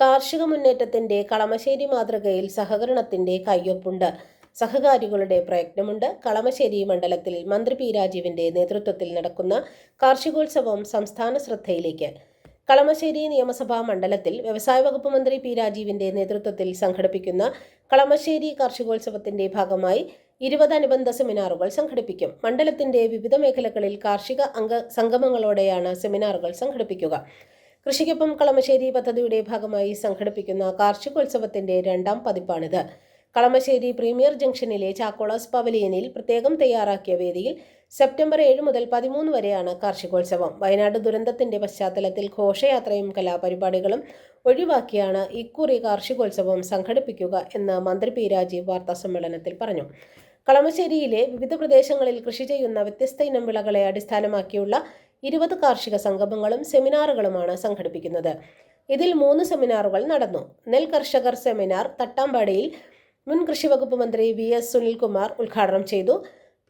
കാർഷിക മുന്നേറ്റത്തിന്റെ കളമശ്ശേരി മാതൃകയിൽ സഹകരണത്തിന്റെ കയ്യൊപ്പുണ്ട്. സഹകാരികളുടെ പ്രയത്നമുണ്ട്. കളമശ്ശേരി മണ്ഡലത്തിൽ മന്ത്രി പി രാജീവിന്റെ നേതൃത്വത്തിൽ നടക്കുന്ന കാർഷികോത്സവം സംസ്ഥാന ശ്രദ്ധയിലേക്ക്. കളമശ്ശേരി നിയമസഭാ മണ്ഡലത്തിൽ വ്യവസായ വകുപ്പ് മന്ത്രി പി രാജീവിന്റെ നേതൃത്വത്തിൽ സംഘടിപ്പിക്കുന്ന കളമശ്ശേരി കാർഷികോത്സവത്തിന്റെ ഭാഗമായി ഇരുപത് അനുബന്ധ സെമിനാറുകൾ സംഘടിപ്പിക്കും. മണ്ഡലത്തിന്റെ വിവിധ മേഖലകളിൽ കാർഷിക അംഗ സംഗമങ്ങളോടെയാണ് സെമിനാറുകൾ സംഘടിപ്പിക്കുക. കൃഷിക്കൊപ്പം കളമശ്ശേരി പദ്ധതിയുടെ ഭാഗമായി സംഘടിപ്പിക്കുന്ന കാർഷികോത്സവത്തിന്റെ രണ്ടാം പതിപ്പാണിത്. കളമശ്ശേരി പ്രീമിയർ ജംഗ്ഷനിലെ ചാക്കോളാസ് പവലിയനിൽ പ്രത്യേകം തയ്യാറാക്കിയ വേദിയിൽ സെപ്റ്റംബർ ഏഴ് മുതൽ പതിമൂന്ന് വരെയാണ് കാർഷികോത്സവം. വയനാട് ദുരന്തത്തിന്റെ പശ്ചാത്തലത്തിൽ ഘോഷയാത്രയും കലാപരിപാടികളും ഒഴിവാക്കിയാണ് ഇക്കുറി കാർഷികോത്സവം സംഘടിപ്പിക്കുക എന്ന് മന്ത്രി പി രാജീവ് വാർത്താസമ്മേളനത്തിൽ പറഞ്ഞു. കളമശ്ശേരിയിലെ വിവിധ പ്രദേശങ്ങളിൽ കൃഷി ചെയ്യുന്ന വ്യത്യസ്ത ഇനം വിളകളെ അടിസ്ഥാനമാക്കിയുള്ള ഇരുപത് കാർഷിക സംഗമങ്ങളും സെമിനാറുകളുമാണ് സംഘടിപ്പിക്കുന്നത്. ഇതിൽ മൂന്ന് സെമിനാറുകൾ നടന്നു. നെൽ കർഷകർ സെമിനാർ തട്ടാമ്പാടിയിൽ മുൻ കൃഷി വകുപ്പ് മന്ത്രി വി എസ് സുനിൽകുമാർ ഉദ്ഘാടനം ചെയ്തു.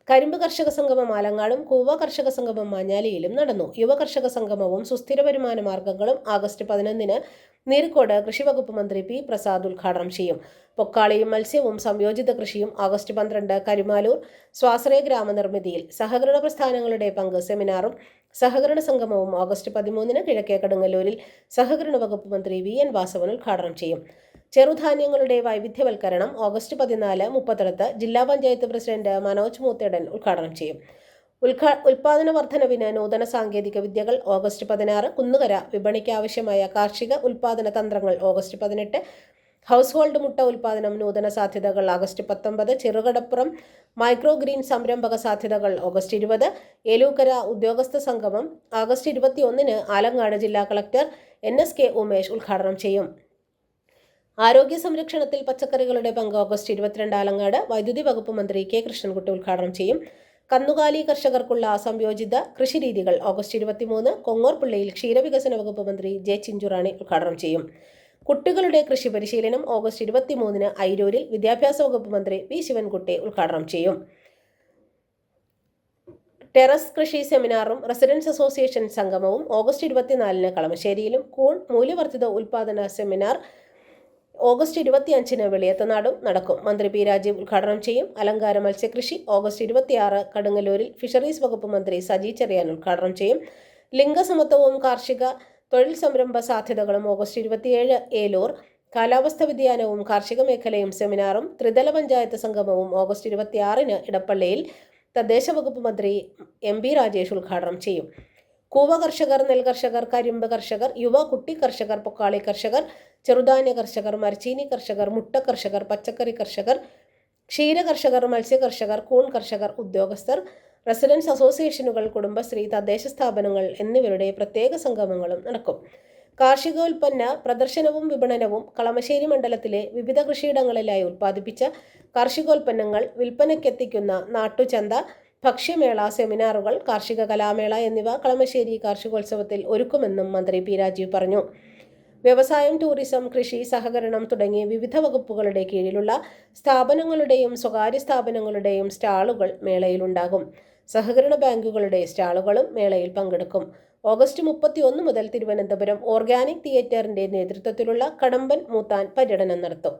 കരിമ്പ് കർഷക സംഗമം ആലങ്ങാടും കൂവ കർഷക സംഗമം മാഞ്ഞാലിയിലും നടന്നു. യുവ കർഷക സംഗമവും സുസ്ഥിര വരുമാന മാർഗങ്ങളും ആഗസ്റ്റ് പതിനൊന്നിന് കൃഷി വകുപ്പ് മന്ത്രി പി പ്രസാദ് ഉദ്ഘാടനം ചെയ്യും. പൊക്കാളിയും മത്സ്യവും സംയോജിത കൃഷിയും ആഗസ്റ്റ് പന്ത്രണ്ട് കരിമാലൂർ സ്വാശ്രയ ഗ്രാമനിർമ്മിതിയിൽ സഹകരണ പ്രസ്ഥാനങ്ങളുടെ പങ്ക് സെമിനാറും സഹകരണ സംഗമവും ഓഗസ്റ്റ് പതിമൂന്നിന് കിഴക്കേ കടുങ്ങല്ലൂരിൽ സഹകരണ വകുപ്പ് മന്ത്രി വി എൻ വാസവൻ ഉദ്ഘാടനം ചെയ്യും. ചെറുധാന്യങ്ങളുടെ വൈവിധ്യവൽക്കരണം ഓഗസ്റ്റ് പതിനാല് മുപ്പത്തിടത്ത് ജില്ലാ പഞ്ചായത്ത് പ്രസിഡന്റ് മനോജ് മൂത്തേടൻ ഉദ്ഘാടനം ചെയ്യും. ഉൽപാദന വർധനവിന് നൂതന സാങ്കേതിക വിദ്യകൾ ഓഗസ്റ്റ് പതിനാറ് കുന്നുകര വിപണിക്ക് ആവശ്യമായ കാർഷിക ഉൽപാദന തന്ത്രങ്ങൾ ഓഗസ്റ്റ് പതിനെട്ട് ഹൗസ് ഹോൾഡ് മുട്ട ഉൽപാദനം നൂതന സാധ്യതകൾ ആഗസ്റ്റ് പത്തൊമ്പത് ചെറുകടപ്പുറം മൈക്രോ ഗ്രീൻ സംരംഭക സാധ്യതകൾ ഓഗസ്റ്റ് ഇരുപത് ഏലൂക്കര ഉദ്യോഗസ്ഥ സംഗമം ആഗസ്റ്റ് ഇരുപത്തി ഒന്നിന് ആലങ്ങാട് ജില്ലാ collector N S K Umesh ഉദ്ഘാടനം ചെയ്യും. ആരോഗ്യ സംരക്ഷണത്തിൽ പച്ചക്കറികളുടെ പങ്ക് ഓഗസ്റ്റ് ഇരുപത്തിരണ്ട് ആലങ്ങാട് വൈദ്യുതി വകുപ്പ് മന്ത്രി കെ കൃഷ്ണൻകുട്ടി ഉദ്ഘാടനം ചെയ്യും. കന്നുകാലി കർഷകർക്കുള്ള സംയോജിത കൃഷിരീതികൾ ഓഗസ്റ്റ് ഇരുപത്തിമൂന്ന് കൊങ്ങോർപ്പിള്ളയിൽ ക്ഷീരവികസന വകുപ്പ് മന്ത്രി ജെ ചിഞ്ചുറാണി ഉദ്ഘാടനം ചെയ്യും. കുട്ടികളുടെ കൃഷി പരിശീലനം ഓഗസ്റ്റ് ഇരുപത്തിമൂന്നിന് ഐരൂരിൽ വിദ്യാഭ്യാസ വകുപ്പ് മന്ത്രി വി ശിവൻകുട്ടി ഉദ്ഘാടനം ചെയ്യും. ടെറസ് കൃഷി സെമിനാറും റെസിഡൻസ് അസോസിയേഷൻ സംഗമവും ഓഗസ്റ്റ് ഇരുപത്തിനാലിന് കളമശ്ശേരിയിലും കൂൺ മൂല്യവർദ്ധിത ഉൽപാദന സെമിനാർ ഓഗസ്റ്റ് ഇരുപത്തിയഞ്ചിന് വെളിയത്തനാടും നടക്കും. മന്ത്രി പി രാജീവ് ഉദ്ഘാടനം ചെയ്യും. അലങ്കാര മത്സ്യകൃഷി ഓഗസ്റ്റ് ഇരുപത്തിയാറ് കടുങ്ങല്ലൂരിൽ ഫിഷറീസ് വകുപ്പ് മന്ത്രി സജി ചെറിയാൻ ഉദ്ഘാടനം ചെയ്യും. ലിംഗസമത്വവും കാർഷിക തൊഴിൽ സംരംഭ സാധ്യതകളും ഓഗസ്റ്റ് ഇരുപത്തിയേഴ് ഏലൂർ കാലാവസ്ഥ വ്യതിയാനവും കാർഷിക മേഖലയും സെമിനാറും ത്രിതല പഞ്ചായത്ത് സംഗമവും ഓഗസ്റ്റ് ഇരുപത്തിയാറിന് ഇടപ്പള്ളിയിൽ തദ്ദേശ വകുപ്പ് മന്ത്രി എം പി രാജേഷ് ഉദ്ഘാടനം ചെയ്യും. കൂവ കർഷകർ നെൽ കർഷകർ കരിമ്പ് കർഷകർ യുവ കുട്ടി കർഷകർ പൊക്കാളി കർഷകർ ചെറുധാന്യ കർഷകർ മരച്ചീനി കർഷകർ മുട്ട കർഷകർ പച്ചക്കറി കർഷകർ ക്ഷീര കർഷകർ മത്സ്യ കർഷകർ കൂൺ കർഷകർ ഉദ്യോഗസ്ഥർ റെസിഡൻസ് അസോസിയേഷനുകൾ കുടുംബശ്രീ തദ്ദേശ സ്ഥാപനങ്ങൾ എന്നിവരുടെ പ്രത്യേക സംഗമങ്ങളും നടക്കും. കാർഷികോൽപ്പന്ന പ്രദർശനവും വിപണനവും കളമശ്ശേരി മണ്ഡലത്തിലെ വിവിധ കൃഷിയിടങ്ങളിലായി ഉൽപ്പാദിപ്പിച്ച കാർഷികോൽപ്പന്നങ്ങൾ വിൽപ്പനയ്ക്കെത്തിക്കുന്ന നാട്ടുചന്ത ഭക്ഷ്യമേള സെമിനാറുകൾ കാർഷിക കലാമേള എന്നിവ കളമശ്ശേരി കാർഷികോത്സവത്തിൽ ഒരുക്കുമെന്നും മന്ത്രി പി രാജീവ് പറഞ്ഞു. വ്യവസായം ടൂറിസം കൃഷി സഹകരണം തുടങ്ങിയ വിവിധ വകുപ്പുകളുടെ കീഴിലുള്ള സ്ഥാപനങ്ങളുടെയും സ്വകാര്യ സ്ഥാപനങ്ങളുടെയും സ്റ്റാളുകൾ മേളയിലുണ്ടാകും. സഹകരണ ബാങ്കുകളുടെ സ്റ്റാളുകളും മേളയിൽ പങ്കെടുക്കും. ഓഗസ്റ്റ് മുപ്പത്തി ഒന്ന് മുതൽ തിരുവനന്തപുരം ഓർഗാനിക് തിയേറ്ററിന്റെ നേതൃത്വത്തിലുള്ള കടമ്പൻ മൂത്താൻ പര്യടനം നടത്തും.